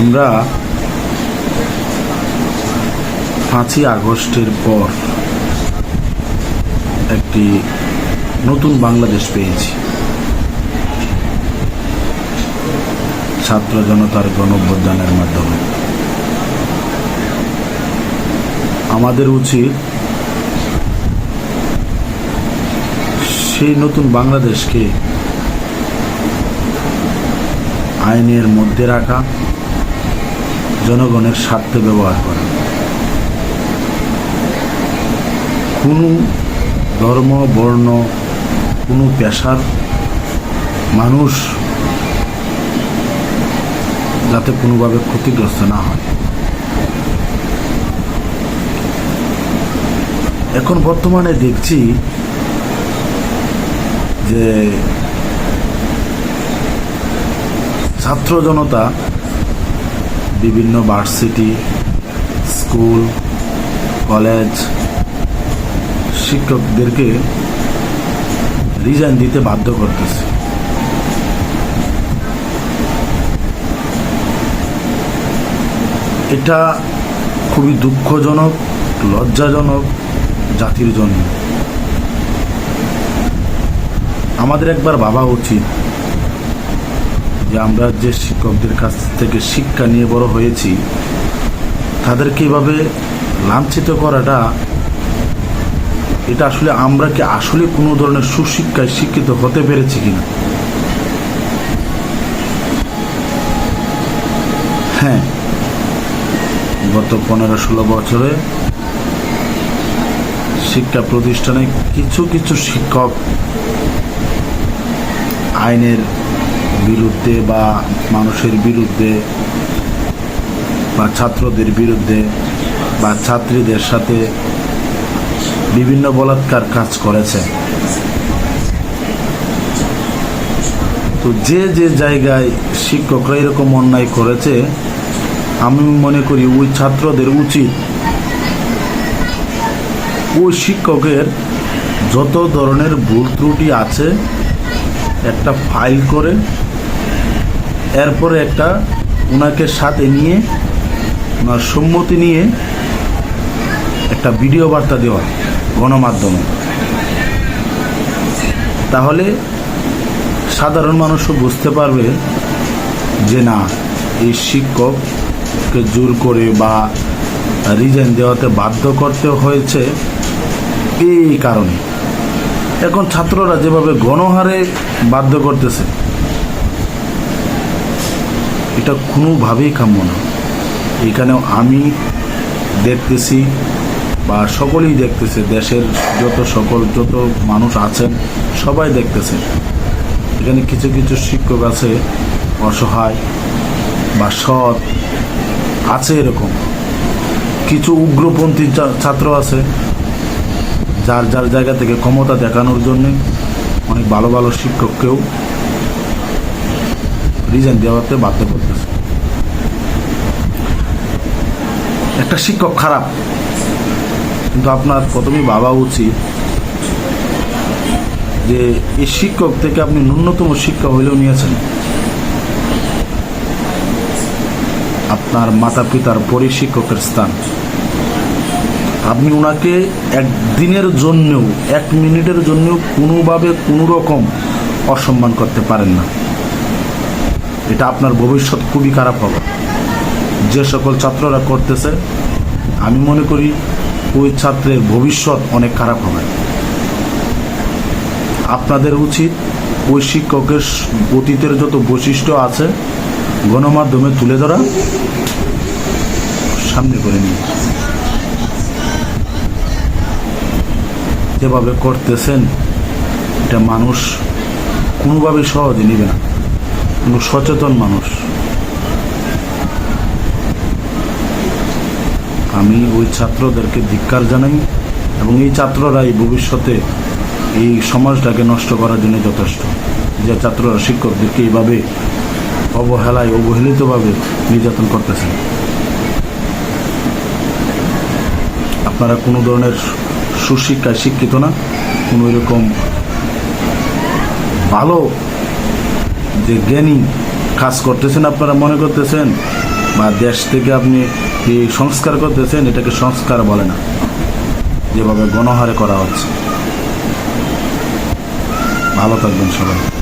আমরা পাঁচই আগস্টের পর একটি নতুন বাংলাদেশ পেয়েছি। ছাত্র জনতার গণঅভ্যুত্থানের মাধ্যমে। আমাদের উচিত সেই নতুন বাংলাদেশকে আইনের মধ্যে রাখা জনগণের স্বার্থে ব্যবহার করা। কোনো ধর্ম, বর্ণ, কোনো পেশার মানুষ যাতে কোনোভাবে ক্ষতিগ্রস্ত না হয়। এখন বর্তমানে দেখছি যে ছাত্র জনতা বিভিন্ন ভার্সিটি স্কুল কলেজ শিক্ষকদেরকে রিজাইন দিতে বাধ্য করতেছে। এটা খুবই দুঃখজনক, লজ্জাজনক জাতির জন্য। আমাদের একবার ভাবা উচিত যে আমরা যে শিক্ষকদের কাছ থেকে শিক্ষা নিয়ে বড় হয়েছি, তাদেরকে এভাবে লাঞ্ছিত করাটা, এটা আসলে আমরা কি আসলে কোনো ধরনের সুশিক্ষায় শিক্ষিত হতে পেরেছি কিনা? হ্যাঁ গত পনেরো ষোলো বছরে শিক্ষা প্রতিষ্ঠানে কিছু কিছু শিক্ষক আইনের বিরুদ্ধে বা মানুষের বিরুদ্ধে বা ছাত্রদের বিরুদ্ধে বা ছাত্রীদের সাথে বিভিন্ন বলাৎকার কাজ করেছে। তো যে যে জায়গায় শিক্ষকরা এরকম অন্যায় করেছে, আমি মনে করি ওই ছাত্রদের উচিত ওই শিক্ষকের যত ধরনের ভুল ত্রুটি আছে, একটা ফাইল করে এরপরে একটা ওনাকে সাথে নিয়ে ওনার সম্মতি নিয়ে একটা ভিডিও বার্তা দেওয়া গণমাধ্যমে। তাহলে সাধারণ মানুষও বুঝতে পারবে যে না, এই শিক্ষককে জোর করে বা রিজাইন দেওয়াতে বাধ্য করতে হয়েছে এই কারণে। এখন ছাত্ররা যেভাবে গণহারে বাধ্য করতেছে এটা কোনোভাবেই কাম্য না। এখানেও আমি দেখতেছি বা সকলেই দেখতেছে, দেশের যত সকল, যত মানুষ আছেন, সবাই দেখতেছে। এখানে কিছু কিছু শিক্ষক আছে, অসহায় বা সৎ, আছে এরকম। কিছু উগ্রপন্থী ছাত্র আছে, যার যার জায়গা থেকে ক্ষমতা দেখানোর জন্য অনেক ভালো ভালো শিক্ষককেও রিজাইন দেওয়াতে বাধ্য করতেছে। একটা শিক্ষক খারাপ। কিন্তু আপনার প্রথমেই ভাবা উচিত যে এই শিক্ষক থেকে আপনি ন্যূনতম শিক্ষা হইলেও নিয়েছেন। আপনার মাতা পিতার পরে শিক্ষকের স্থান। আপনি ওনাকে একদিনের জন্যও, এক মিনিটের জন্যও কোনোভাবে কোনো রকম অসম্মান করতে পারেন না। এটা আপনার ভবিষ্যৎ খুবই খারাপ হবে। যে সকল ছাত্ররা করতেছে, আমি মনে করি ওই ছাত্রের ভবিষ্যৎ অনেক খারাপ হবে। আপনাদের উচিত ওই শিক্ষকের অতীতের যত বৈশিষ্ট্য আছে গণমাধ্যমে তুলে ধরা, সামনে করে নিয়ে। যেভাবে করতেছেন, এটা মানুষ কোনোভাবে সহজে নিবে না। কোনো সচেতন মানুষ। আমি ওই ছাত্রদেরকে ধিক্কার জানাই এবং এই ছাত্ররাই ভবিষ্যতে এই সমাজটাকে নষ্ট করার জন্য যথেষ্ট। যে ছাত্ররা শিক্ষকদেরকে এইভাবে অবহেলায়, অবহেলিতভাবে নির্যাতন করতেছেন। আপনারা কোনো ধরনের সুশিক্ষায় শিক্ষিত না, কোনো এরকম ভালো যে জ্ঞানী কাজ করতেছেন আপনারা মনে করতেছেন, বা দেশ থেকে আপনি কি সংস্কার করতেছেন এটাকে সংস্কার বলে না। যেভাবে গণহারে করা হচ্ছে। ভালো থাকবেন সবাই।